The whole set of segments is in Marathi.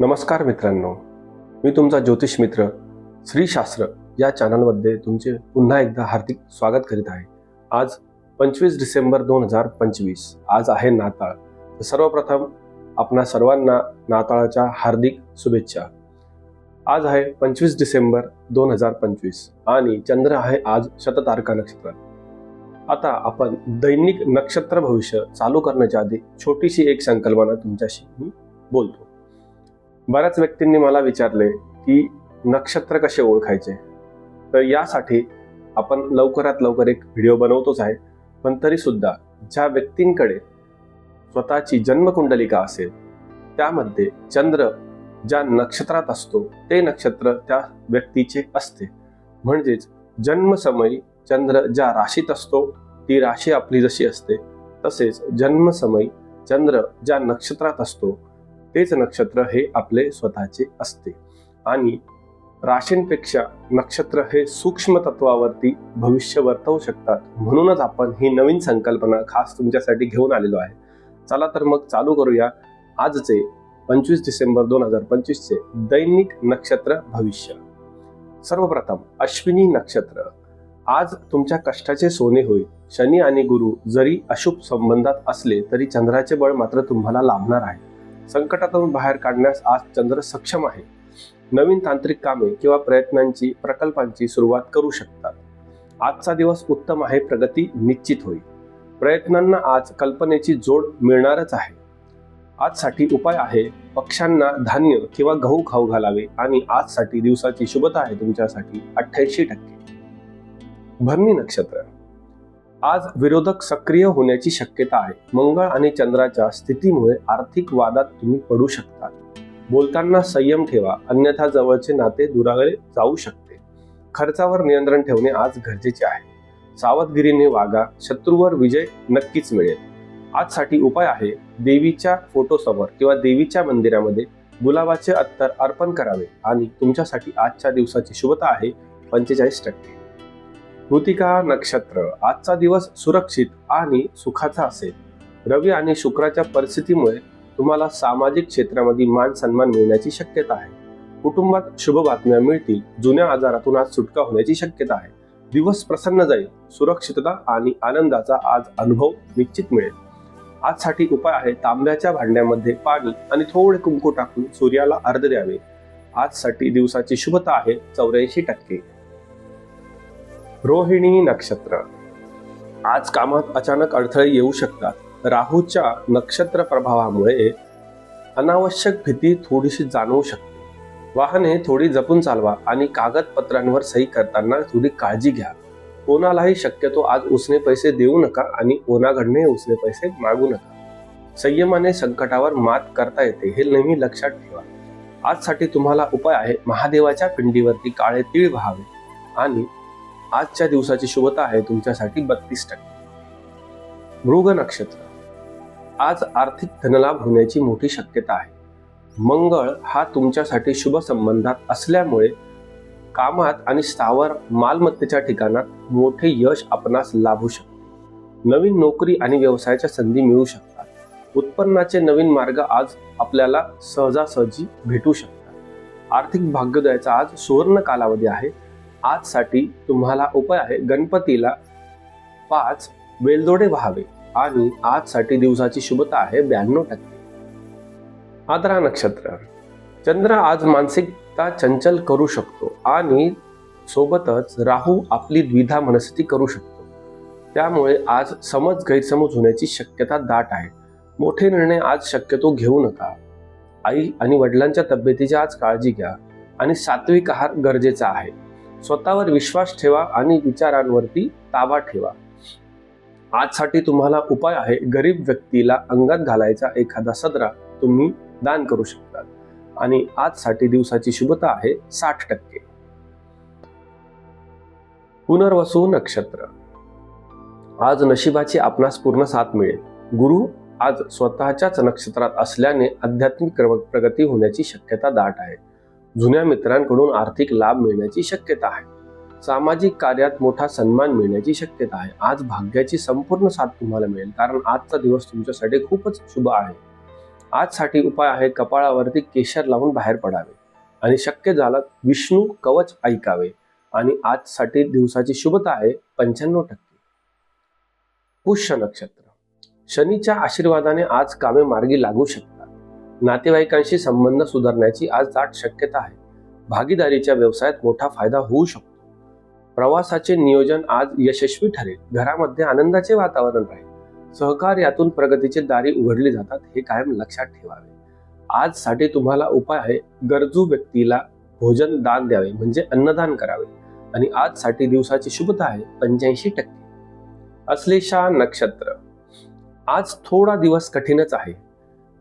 नमस्कार मित्रांनो. मी तुमचा ज्योतिष मित्र श्रीशास्त्र या चॅनलमध्ये तुमचे पुन्हा एकदा हार्दिक स्वागत करीत आहे. आज पंचवीस डिसेंबर दोन हजार पंचवीस. आज आहे नाताळ. तर सर्वप्रथम आपणा सर्वांना नाताळाच्या हार्दिक शुभेच्छा. आज आहे पंचवीस डिसेंबर दोन हजार पंचवीस आणि चंद्र आहे आज शततारका नक्षत्रात आता आपण दैनिक नक्षत्र भविष्य चालू करण्याच्या आधी छोटीशी एक संकल्पना तुमच्याशी मी बोलतो. बऱ्याच व्यक्तींनी मला विचारले की नक्षत्र कसे ओळखायचे? तर यासाठी आपण लवकरात लवकर एक व्हिडिओ बनवतोच आहे. पण तरी सुद्धा ज्या व्यक्तींकडे स्वतःची जन्मकुंडलिका असेल त्यामध्ये चंद्र ज्या नक्षत्रात असतो ते नक्षत्र त्या व्यक्तीचे असते. म्हणजेच जन्मसमयी चंद्र ज्या राशीत असतो ती राशी आपली जशी असते तसेच जन्मसमयी चंद्र ज्या नक्षत्रात असतो तेच नक्षत्र हे आपले स्वतःचे असते. आणि राशींपेक्षा नक्षत्र हे सूक्ष्म तत्वावरती भविष्य वर्तवू शकतात. म्हणूनच आपण ही नवीन संकल्पना खास तुमच्यासाठी घेऊन आलेलो आहे. चला तर मग चालू करूया आजचे पंचवीस डिसेंबर दोन हजार पंचवीसचे दैनिक नक्षत्र भविष्य. सर्वप्रथम अश्विनी नक्षत्र. आज तुमच्या कष्टाचे सोने होईल. शनी आणि गुरु जरी अशुभ संबंधात असले तरी चंद्राचे बळ मात्र तुम्हाला लाभणार आहे. संकटातून बाहेर काढण्यास आज चंद्र सक्षम आहे. नवीन तांत्रिक कामे किंवा प्रयत्नांची प्रकल्पांची सुरुवात करू शकतात. आजचा दिवस उत्तम आहे प्रगती निश्चित होईल. प्रयत्नांना आज कल्पनेची जोड मिळणारच आहे. आजसाठी उपाय आहे पक्ष्यांना धान्य किंवा गहू खाऊ घालावे आणि आजसाठी दिवसाची शुभता आहे तुमच्यासाठी अठ्ठ्याऐंशी टक्के. भरणी नक्षत्र आज विरोधक सक्रिय होण्याची शक्यता आहे. मंगळ आणि चंद्राच्या स्थितीमुळे आर्थिक वादात तुम्ही पडू शकता. बोलताना संयम ठेवा अन्यथा जवळचे नाते दुरावले जाऊ शकते. खर्चावर नियंत्रण ठेवणे आज गरजेचे आहे. सावधगिरीने वागा शत्रूवर विजय नक्कीच मिळेल. आजसाठी उपाय आहे देवीच्या फोटोसमोर किंवा देवीच्या मंदिरामध्ये गुलाबाचे अत्तर अर्पण करावे आणि तुमच्यासाठी आजच्या दिवसाची शुभता आहे पंचेचाळीस टक्के. कृतिका नक्षत्र आजचा दिवस सुरक्षित आणि सुखाचा असेल. रवी आणि शुक्राच्या परिस्थितीमुळे तुम्हाला सामाजिक क्षेत्रामध्ये मान सन्मान मिळण्याची शक्यता आहे. कुटुंबात शुभ बातम्या मिळतील जुन्या आजारातून आज सुटका होण्याची शक्यता आहे. दिवस प्रसन्न जाईल सुरक्षितता आणि आनंदाचा आज अनुभव निश्चित मिळेल. आजसाठी उपाय आहे तांब्याच्या भांड्यामध्ये पाणी आणि थोडे कुंकू टाकून सूर्याला अर्ध द्यावे. आजसाठी दिवसाची शुभता आहे चौऱ्याऐंशी टक्के. रोहिणी नक्षत्र. आज कामात अचानक अडथळे येऊ शकतात. राहूच्या नक्षत्र प्रभावामुळे अनावश्यक भीती थोडीशी जाणवू शकते. वाहने थोडी जपून चालवा आणि कागदपत्रांवर सही करताना थोडी काळजी घ्या. कोणालाही शक्यतो आज उसने पैसे देऊ नका आणि कोणाकडने उसने पैसे मागू नका. संयमाने संकटावर मात करता येते हे नेहमी लक्षात ठेवा. आजसाठी तुम्हाला उपाय आहे महादेवाच्या पिंडीवरती काळे तीळ व्हावे आणि आजच्या दिवसाची शुभता आहे तुमच्यासाठी बत्तीस टक्के. मृग नक्षत्र. आज आर्थिक धनलाभ होण्याची मोठी शक्यता आहे. मंगळ हा तुमच्यासाठी शुभ संबंधात असल्यामुळे कामात आणि स्थावर मालमत्तेच्या ठिकाणात मोठे यश आपणास लाभू शकते. नवीन नोकरी आणि व्यवसायाच्या संधी मिळू शकतात. उत्पन्नाचे नवीन मार्ग आज आपल्याला सहजासहजी भेटू शकतात. आर्थिक भाग्योदयाचा आज सुवर्ण कालावधी आहे. आजसाठी तुम्हाला उपाय आहे गणपतीला पाच वेलदोडे व्हावे आणि आजसाठी दिवसाची शुभता आहे ब्याण्णव टक्के. आदरा नक्षत्र. चंद्र आज मानसिकता चंचल करू शकतो आणि सोबतच राहू आपली द्विधा मनस्थिती करू शकतो. त्यामुळे आज समज गैरसमज होण्याची शक्यता दाट आहे. मोठे निर्णय आज शक्यतो घेऊ नका. आई आणि वडिलांच्या तब्येतीची आज काळजी घ्या आणि सात्विक आहार गरजेचा आहे. स्वतःवर विश्वास ठेवा आणि विचारांवरती ताबा ठेवा. आजसाठी तुम्हाला उपाय आहे गरीब व्यक्तीला अंगात घालायचा एखादा सदरा तुम्ही दान करू शकता. आणि आजसाठी दिवसाची शुभता आहे साठ टक्के. पुनर्वसू नक्षत्र. आज नशिबाची आपणास पूर्ण साथ मिळेल. गुरु आज स्वतःच्याच नक्षत्रात असल्याने आध्यात्मिक प्रगती होण्याची शक्यता दाट आहे. जुन्या मित्रांकडून आर्थिक लाभ मिळण्याची शक्यता आहे. सामाजिक कार्यात मोठा सन्मान मिळण्याची शक्यता आहे. आज भाग्याची संपूर्ण साथ तुम्हाला मिळेल. कारण आजचा दिवस तुमच्यासाठी खूपच शुभ आहे. आजसाठी उपाय आहे कपाळावरती केशर लावून बाहेर पडावे आणि शक्य झालं विष्णू कवच ऐकावे. आणि आजसाठी दिवसाची शुभता आहे पंच्याण्णव टक्के. पुष्य नक्षत्र. शनीच्या आशीर्वादाने आज कामे मार्गी लागू शकतात. नातेवाईकांशी संबंध सुधारण्याची आज दाट शक्यता आहे. भागीदारीच्या व्यवसायात मोठा फायदा होऊ शकतो. प्रवासाचे नियोजन आज यशस्वी ठरेल. घरामध्ये आनंदाचे वातावरण राहील. सहकार्यातून प्रगतीचे दारी उघडली जातात हे कायम लक्षात ठेवावे. आजसाठी तुम्हाला उपाय आहे. गरजू व्यक्तीला भोजन दान द्यावे म्हणजे अन्नदान करावे. आणि आजसाठी दिवसाची शुभता आहे पंच्याऐंशी टक्के. अश्लेषा नक्षत्र. आज थोडा दिवस कठीणच आहे.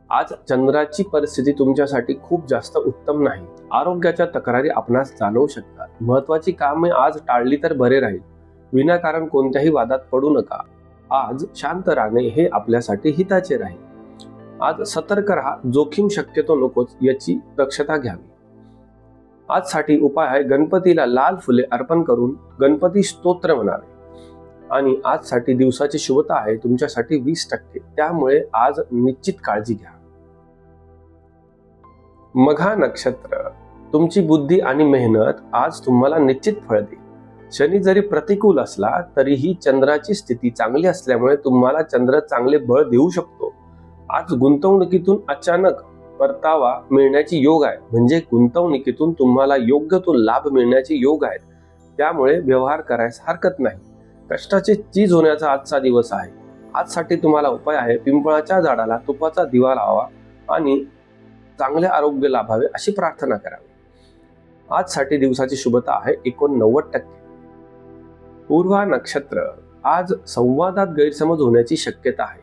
आज चंद्राची परिस्थिती तुमच्यासाठी खूप जास्त उत्तम नाही. आरोग्याच्या तक्रारी आपणास जाणवू शकतात. महत्वाची कामे आज टाळली तर बरे राहील. विनाकारण कोणत्याही वादात पडू नका. आज शांत राहणे हे आपल्यासाठी हिताचे राहील. आज सतर्क राहा. जोखीम शक्यतो नकोच याची दक्षता घ्यावी. आजसाठी उपाय आहे गणपतीला लाल फुले अर्पण करून गणपती स्तोत्र म्हणावे. आणि आजसाठी दिवसाची शुभता आहे तुमच्यासाठी वीस टक्के. त्यामुळे आज निश्चित काळजी घ्या. मघा नक्षत्र तुमची बुद्धी आणि मेहनत आज तुम्हाला निश्चित फळ देईल. शनी जरी प्रतिकूल असला तरीही चंद्राची स्थिती चांगली असल्यामुळे तुम्हाला चंद्र चांगले बळ देऊ शकतो. आज गुंतवणुकीतून अचानक परतावा मिळण्याची योग आहे. म्हणजे गुंतवणुकीतून तुम्हाला योग्य तो लाभ मिळण्याचे योग आहेत. त्यामुळे व्यवहार करायस हरकत नाही. कष्टाचे चीज होण्याचा आजचा दिवस आहे. आजसाठी तुम्हाला उपाय आहे. पिंपळाच्या झाडाला तुपाचा दिवा लावा आणि चांगले आरोग्य लाभावे अशी प्रार्थना करावी. आजसाठी दिवसाची शुभता आहे. एकोणनव्वद टक्के. पूर्वा नक्षत्र आज संवादात गैरसमज होण्याची शक्यता आहे.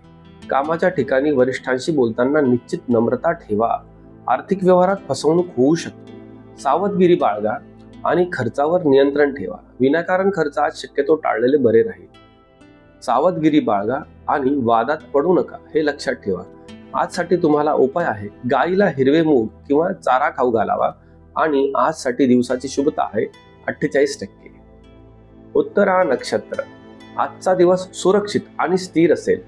कामाच्या ठिकाणी वरिष्ठांशी बोलताना निश्चित नम्रता ठेवा. आर्थिक व्यवहारात फसवणूक होऊ शकते. सावधगिरी बाळगा आणि खर्चावर नियंत्रण ठेवा. विनाकारण खर्च आज शक्यतो टाळलेले बरे राहील. सावधगिरी बाळगा आणि वादात पडू नका हे लक्षात ठेवा. आजसाठी तुम्हाला उपाय आहे. गाईला हिरवे मूग किंवा चारा खाऊ घालावा आणि आजसाठी दिवसाची शुभता आहे अठ्ठेचाळीस टक्के. उत्तरा नक्षत्र. आजचा दिवस सुरक्षित आणि स्थिर असेल.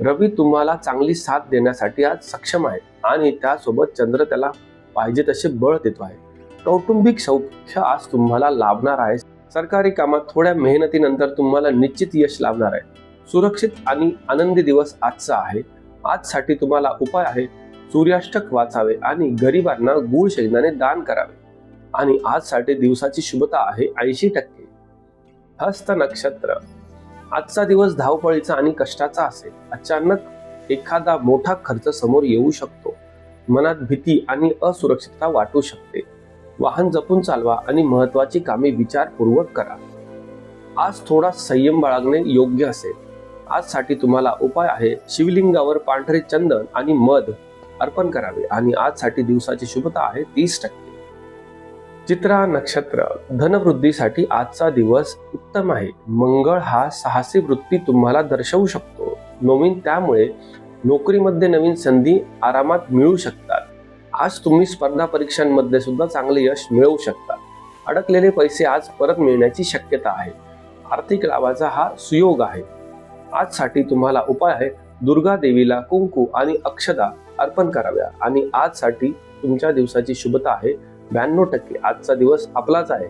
रवी तुम्हाला चांगली साथ देण्यासाठी आज सक्षम आहे आणि त्यासोबत चंद्र त्याला पाहिजे तसे बळ देतो आहे. कौटुंबिक सौख्य आज तुम्हाला लाभणार आहे. सरकारी कामात थोड्या मेहनतीनंतर तुम्हाला निश्चित यश लाभणार आहे. सुरक्षित आणि आनंदी दिवस आजचा आहे. आजसाठी तुम्हाला उपाय आहे सूर्याष्टक वाचावे आणि गरिबांना गुळ शेंगदाणे दान करावे. आणि आजसाठी दिवसाची शुभता आहे ऐंशी टक्के. हस्त नक्षत्र. आजचा दिवस धावपळीचा आणि कष्टाचा असेल. अचानक एखादा मोठा खर्च समोर येऊ शकतो. मनात भीती आणि असुरक्षितता वाटू शकते. वाहन जपून चालवा आणि महत्वाची कामे विचारपूर्वक करा. आज थोडा संयम बाळगणे योग्य असेल. आजसाठी तुम्हाला उपाय आहे शिवलिंगावर पांढरे चंदन आणि मध अर्पण करावे. आणि आजसाठी दिवसाची शुभता आहे तीस टक्के. चित्रा नक्षत्र धनवृद्धीसाठी आजचा दिवस उत्तम आहे. मंगळ हा साहसी वृत्ती तुम्हाला दर्शवू शकतो. नवीन त्यामुळे नोकरीमध्ये नवीन संधी आरामात मिळू शकतात. आज तुम्ही स्पर्धा परीक्षांमध्ये सुद्धा चांगले यश मिळवू शकता. अडकलेले पैसे आज परत मिळण्याची शक्यता आहे. आर्थिक लाभाचा हा सुयोग आहे. आजसाठी तुम्हाला उपाय आहे. दुर्गा देवीला कुंकू आणि अक्षदा अर्पण कराव्या. आणि आजसाठी तुमच्या दिवसाची शुभता आहे. ब्याण्णव टक्के आजचा दिवस आपलाच आहे.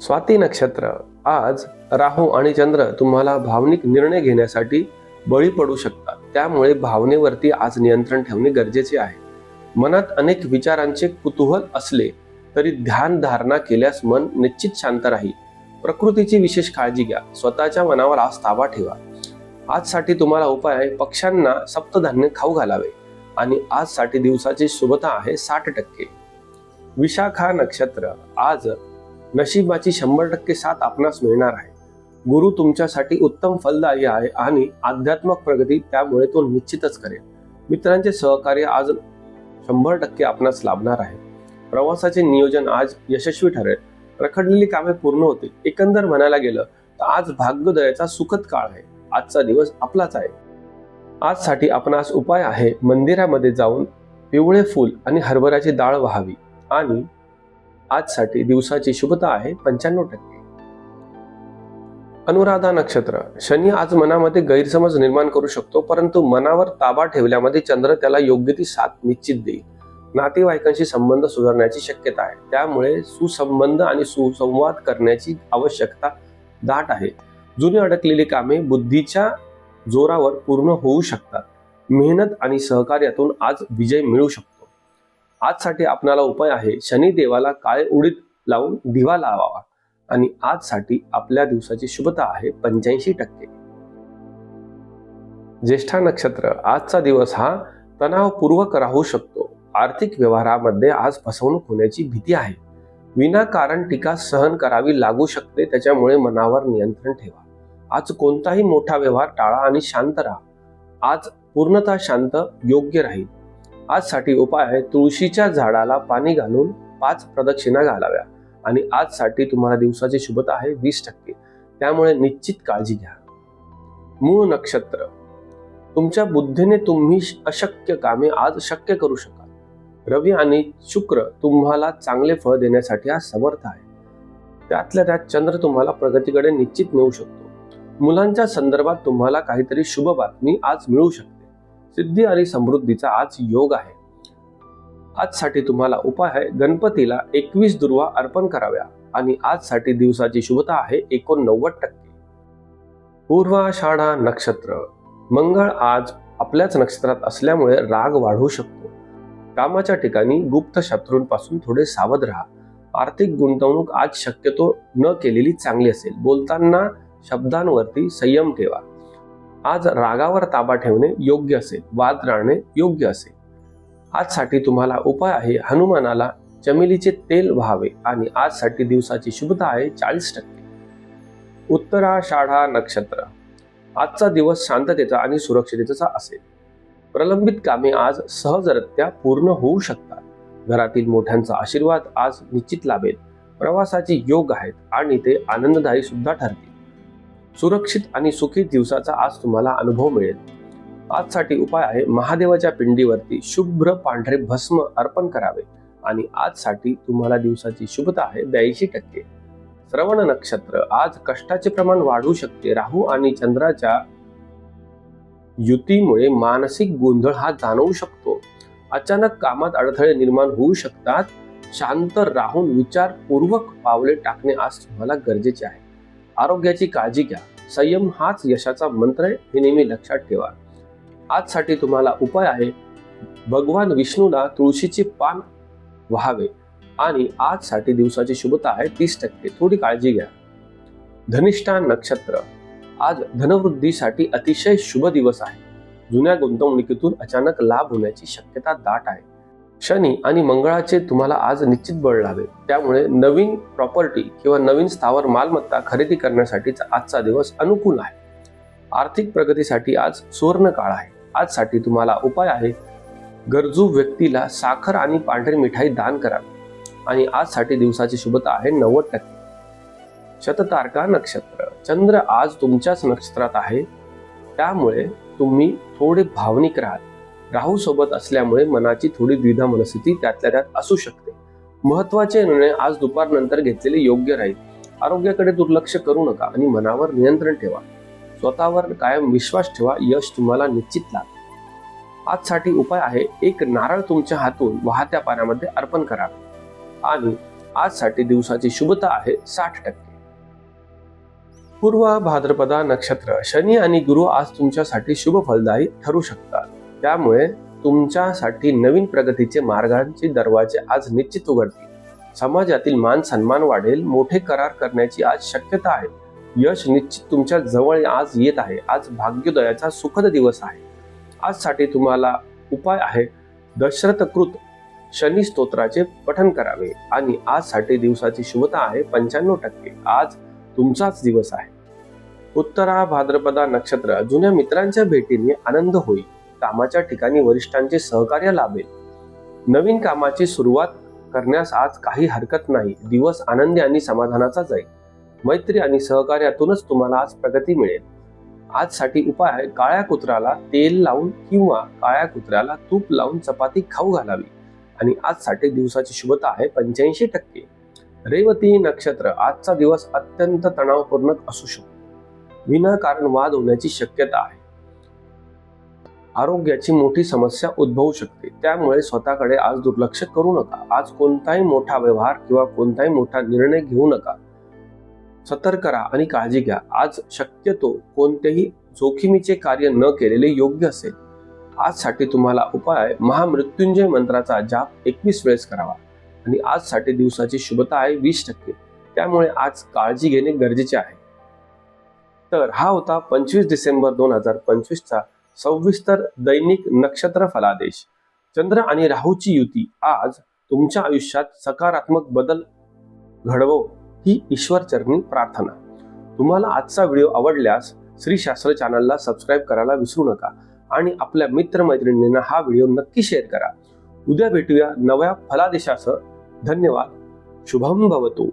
स्वाती नक्षत्र. आज राहू आणि चंद्र तुम्हाला भावनिक निर्णय घेण्यासाठी बळी पडू शकतात. त्यामुळे भावनेवरती आज नियंत्रण ठेवणे गरजेचे आहे. मनात अनेक विचारांचे कुतूहल असले तरी ध्यान धारणा केल्यास मन निश्चित शांत राहील. प्रकृतीची विशेष काळजी घ्या. स्वतःच्या मनावर आज ताबा ठेवा. आजसाठी तुम्हाला उपाय आहे पक्ष्यांना सप्तधान्य खाऊ घालावे. आणि आजसाठी दिवसाची शुभता आहे साठ टक्के. विशाखा नक्षत्र आज नशिबाची शंभर टक्के साथ आपणास मिळणार आहे. गुरु तुमच्यासाठी उत्तम फलदायी आहे आणि आध्यात्मक प्रगती त्यामुळे तो निश्चितच करेल. मित्रांचे सहकार्य आज शंभर टक्के आपणास लाभणार आहे. प्रवासाचे नियोजन आज यशस्वी ठरेल. रखडलेली कामे पूर्ण होतील. एकंदर म्हणायला गेलं तर आज भाग्योदयाचा सुखद काळ आहे. आजचा दिवस आपलाच आहे. आजसाठी आपणास उपाय आहे मंदिरामध्ये जाऊन पिवळे फूल आणि हरभऱ्याची डाळ व्हावी. आणि आजसाठी दिवसाची शुभता आहे पंच्याण्णव टक्के. अनुराधा नक्षत्र शनी आज मनामध्ये गैरसमज निर्माण करू शकतो परंतु मनावर ताबा ठेवल्यामध्ये चंद्र त्याला योग्य ती साथ निश्चित देईल. नातेवाईकांशी संबंध सुधारण्याची शक्यता आहे. त्यामुळे सुसंबंध आणि सुसंवाद करण्याची आवश्यकता दाट आहे. जुनी अडकलेली कामे बुद्धीच्या जोरावर पूर्ण होऊ शकतात. मेहनत आणि सहकार्यातून आज विजय मिळू शकतो. आजसाठी आपणाला उपाय आहे शनी देवाला काळे उडीत लावून दिवा लावावा. आणि आजसाठी आपल्या दिवसाची शुभता आहे पंच्याऐंशी टक्के. ज्येष्ठा नक्षत्र आजचा दिवस हा तणावपूर्वक राहू शकतो. आर्थिक व्यवहारामध्ये आज फसवणूक होण्याची भीती आहे. विनाकारण टीका सहन करावी लागू शकते त्याच्यामुळे मनावर नियंत्रण ठेवा. आज कोणताही मोठा व्यवहार टाळा आणि शांत राहा. आज पूर्णतः शांत योग्य राहील. आजसाठी उपाय तुळशीच्या झाडाला पाणी घालून पाच प्रदक्षिणा घालाव्या. आणि आजसाठी तुम्हाला दिवसाची शुभता आहे वीस टक्के. त्यामुळे निश्चित काळजी घ्या. मूळ नक्षत्र. तुमच्या बुद्धीने तुम्ही अशक्य कामे आज शक्य करू शकता. रवी आणि शुक्र तुम्हाला चांगले फळ देण्यासाठी हा समर्थ आहे. त्यातल्या त्यात चंद्र तुम्हाला प्रगतीकडे निश्चित नेऊ शकतो. मुलांच्या संदर्भात तुम्हाला काहीतरी शुभ बातमी आज मिळू शकते. सिद्धी आणि समृद्धीचा आज योग आहे. आजसाठी तुम्हाला उपाय आहे गणपतीला एकवीस दुर्वा अर्पण कराव्या आणि आजसाठी दिवसाची शुभता आहे एकोणनव्वद टक्के. पूर्वाषाढा नक्षत्र. मंगळ आज आपल्याच नक्षत्रात असल्यामुळे राग वाढू शकतो. कामाच्या ठिकाणी गुप्त शत्रूंपासून थोडे सावध राहा. आर्थिक गुंतवणूक आज शक्यतो न केलेली चांगली असेल. बोलताना शब्दांवरती संयम ठेवा. आज रागावर ताबा ठेवणे योग्य असेल. वाद राहणे योग्य असेल. आजसाठी तुम्हाला उपाय आहे. हनुमानाला चमेलीचे तेल व्हावे आणि आजसाठी दिवसाची शुभता आहे चाळीस टक्के. उत्तराषाढा नक्षत्र. आजचा दिवस शांततेचा आणि सुरक्षिततेचा असेल. प्रलंबित कामे आज सहजरित्या पूर्ण होऊ शकतात. घरातील मोठ्यांचा आशीर्वाद आज निश्चित लाभेल. प्रवासाचे योग आहेत आणि ते आनंददायी सुद्धा ठरतील. सुरक्षित आणि सुखी दिवसाचा आज तुम्हाला अनुभव मिळेल. आजसाठी उपाय आहे महादेवाच्या पिंडीवरती शुभ्र पांढरे भस्म अर्पण करावे आणि आजसाठी तुम्हाला दिवसाची शुभता आहे ब्याऐंशी टक्के. श्रवण नक्षत्र आज कष्टाचे प्रमाण वाढू शकते. राहू आणि चंद्राच्या युतीमुळे मानसिक गोंधळ हा जाणवू शकतो. अचानक कामात अडथळे निर्माण होऊ शकतात. शांत राहून विचारपूर्वक पावले टाकणे आज तुम्हाला गरजेचे आहे. आरोग्याची काळजी घ्या. संयम हाच यशाचा मंत्र आहे हे नेहमी लक्षात ठेवा. आजसाठी तुम्हाला उपाय आहे भगवान विष्णूला तुळशीचे पान व्हावे. आणि आजसाठी दिवसाची शुभता आहे तीस टक्के. थोडी काळजी घ्या. धनिष्ठा नक्षत्र. आज धनवृद्धीसाठी अतिशय शुभ दिवस आहे. जुन्या गुंतवणुकीतून अचानक लाभ होण्याची शक्यता दाट आहे. शनी आणि मंगळाचे तुम्हाला आज निश्चित बळ लावे त्यामुळे नवीन प्रॉपर्टी किंवा नवीन स्थावर मालमत्ता खरेदी करण्यासाठीचा आजचा दिवस अनुकूल आहे. आर्थिक प्रगतीसाठी आज सुवर्ण काळ आहे. आजसाठी तुम्हाला उपाय आहे गरजू व्यक्तीला साखर आणि पांढरी मिठाई दान करावी आणि आजसाठी दिवसाची शुभता आहे नव्वद टक्के. शततारका नक्षत्र. चंद्र आज तुमच्याच नक्षत्रात आहे. त्यामुळे तुम्ही थोडे भावनिक राहाल. राहू सोबत असल्यामुळे मनाची थोडी द्विधा मनस्थिती त्यातल्या त्यात असू शकते. महत्त्वाचे निर्णय आज दुपारनंतर घेतलेले योग्य राहील. आरोग्याकडे दुर्लक्ष करू नका आणि मनावर नियंत्रण ठेवा. स्वतःवर कायम विश्वास ठेवा यश तुम्हाला निश्चित लाग आजसाठी उपाय आहे एक नारळ तुमच्या हातून वाहत्या पाण्यामध्ये अर्पण करा. आणि आजसाठी दिवसाची शुभता आहे साठ टक्के. पूर्व भाद्रपदा नक्षत्र शनी आणि गुरु आज तुमच्यासाठी शुभ फलदायी ठरू शकतात. त्यामुळे तुमच्यासाठी नवीन प्रगतीचे मार्गांचे दरवाजे आज निश्चित उघडतील. समाजातील मान सन्मान वाढेल मोठे करार करण्याची आज शक्यता आहे. यश निश्चित तुमच्या जवळ आज येत आहे. आज भाग्योदयाचा सुखद दिवस आहे. आजसाठी तुम्हाला उपाय आहे. दशरथकृत शनी स्तोत्राचे पठन करावे. आणि आजसाठी दिवसाची शुभता आहे पंच्याण्णव टक्के. आज तुमचाच दिवस आहे. उत्तरा भाद्रपदा नक्षत्र जुन्या मित्रांच्या भेटीने आनंद होईल. कामाच्या ठिकाणी वरिष्ठांचे सहकार्य लाभेल. नवीन कामाची सुरुवात करण्यास आज काही हरकत नाही. दिवस आनंदी आणि समाधानाचा जाईल. मैत्री आणि सहकार्यातूनच तुम्हाला आज प्रगती मिळेल. आजसाठी उपाय आहे काळ्या कुत्र्याला तेल लावून किंवा काळ्या कुत्र्याला तूप लावून चपाती खाऊ घालावी. आणि आजसाठी दिवसाची शुभता आहे पंच्याऐंशी टक्के. रेवती नक्षत्र आजचा दिवस अत्यंत तणावपूर्ण असू शकतो. विनाकारण वाद होण्याची शक्यता आहे. आरोग्याची मोठी समस्या उद्भवू शकते. त्यामुळे स्वतःकडे आज दुर्लक्ष करू नका. आज कोणताही मोठा व्यवहार किंवा कोणताही मोठा निर्णय घेऊ नका. सतर्क राहा आणि काळजी घ्या. आज शक्यतो कोणतेही जोखमीचे कार्य न केलेले योग्य असेल. आजसाठी तुम्हाला उपाय महामृत्युंजय मंत्राचा जाप एकवीस वेळेस करावा. आणि आजसाठी दिवसाची शुभता आहे वीस टक्के. त्यामुळे आज काळजी घेणे गरजेचे आहे. तर हा होता पंचवीस डिसेंबर दोन हजार पंचवीसचा सविस्तर दैनिक नक्षत्र फलादेश. चंद्र आणि राहूची युती. आज तुमच्या आयुष्यात सकारात्मक बदल घडवो ही ईश्वरचरणी प्रार्थना. तुम्हाला आजचा व्हिडिओ आवडल्यास श्री शास्त्र चॅनलला सबस्क्राईब करायला विसरू नका आणि आपल्या मित्रमैत्रिणींना हा व्हिडिओ नक्की शेअर करा. उद्या भेटूया नव्या फलादेशासह. धन्यवाद. शुभम भवतु.